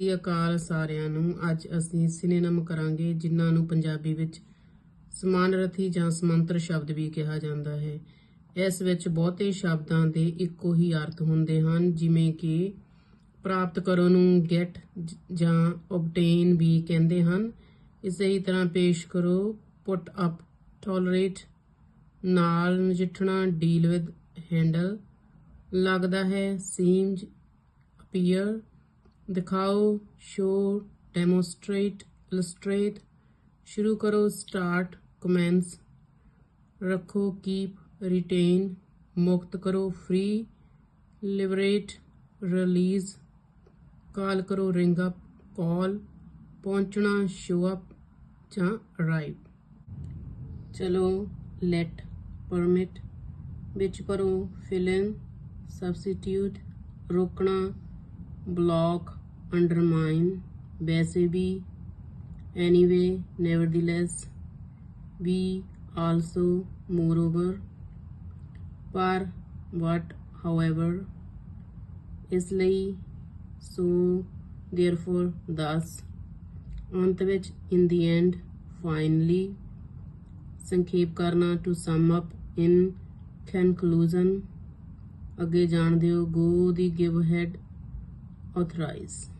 ਸ੍ਰੀ ਅਕਾਲ ਸਾਰਿਆਂ ਨੂੰ। ਅੱਜ ਅਸੀਂ ਸਿਨੇਨਮ ਕਰਾਂਗੇ, ਜਿਨ੍ਹਾਂ ਨੂੰ ਪੰਜਾਬੀ ਵਿੱਚ ਸਮਾਨ ਰਥੀ ਜਾਂ ਸਮਾਂਤਰ ਸ਼ਬਦ ਵੀ ਕਿਹਾ ਜਾਂਦਾ ਹੈ। ਇਸ ਵਿੱਚ ਬਹੁਤੇ ਸ਼ਬਦਾਂ ਦੇ ਇੱਕੋ ਹੀ ਅਰਥ ਹੁੰਦੇ ਹਨ, ਜਿਵੇਂ ਕਿ ਪ੍ਰਾਪਤ ਕਰੋ ਨੂੰ ਗੈਟ ਜਾਂ obtain ਵੀ ਕਹਿੰਦੇ ਹਨ। ਇਸੇ ਹੀ ਤਰ੍ਹਾਂ ਪੇਸ਼ ਕਰੋ ਪੁੱਟ ਅਪ ਟੋਲਰੇਟ ਨਾਲ ਨਜਿੱਠਣਾ ਡੀਲ ਵਿਦ ਹੈਂਡਲ ਲੱਗਦਾ ਹੈ ਸੀਮਜ ਅਪੀਅਰ ਦਿਖਾਓ ਸ਼ੋ ਡੈਮੋਸਟ੍ਰੇਟ ਇਲਸਟ੍ਰੇਟ ਸ਼ੁਰੂ ਕਰੋ ਸਟਾਰਟ ਕਮੈਂਸ ਰੱਖੋ ਕੀਪ ਰਿਟੇਨ ਮੁਕਤ ਕਰੋ ਫ੍ਰੀ ਲਿਬਰੇਟ ਰਿਲੀਜ਼ ਕਾਲ ਕਰੋ ਰਿੰਗ ਅਪ ਕਾਲ ਪਹੁੰਚਣਾ ਸ਼ੋ ਅਪ ਜਾਂ ਅਰਾਈਵ ਚਲੋ ਲੈਟ ਪਰਮਿਟ ਵਿੱਚ ਭਰੋ ਫਿਲ ਇਨ ਸਬਸਟੀਟਿਊਟ ਰੋਕਣਾ ਬਲੌਕ ਅੰਡਰਮਾਈਨ ਵੈਸੇ ਵੀ ਐਨੀਵੇ ਨੈਵਰਦੀਲੈਸ ਵੀ ਆਲਸੋ ਮੋਰਓਵਰ ਪਰ ਬਟ ਹਾਊਐਵਰ ਇਸ ਲਈ ਸੋ ਦੇਅਰਫੋਰ ਦਸ ਅੰਤ ਵਿੱਚ ਇਨ ਦੀ ਐਂਡ ਫਾਈਨਲੀ ਸੰਖੇਪ ਕਰਨਾ to sum up in conclusion ਅੱਗੇ ਜਾਣ ਦਿਓ ਗੋ ਦੀ ਗਿਵ ਹੈਡ authorize.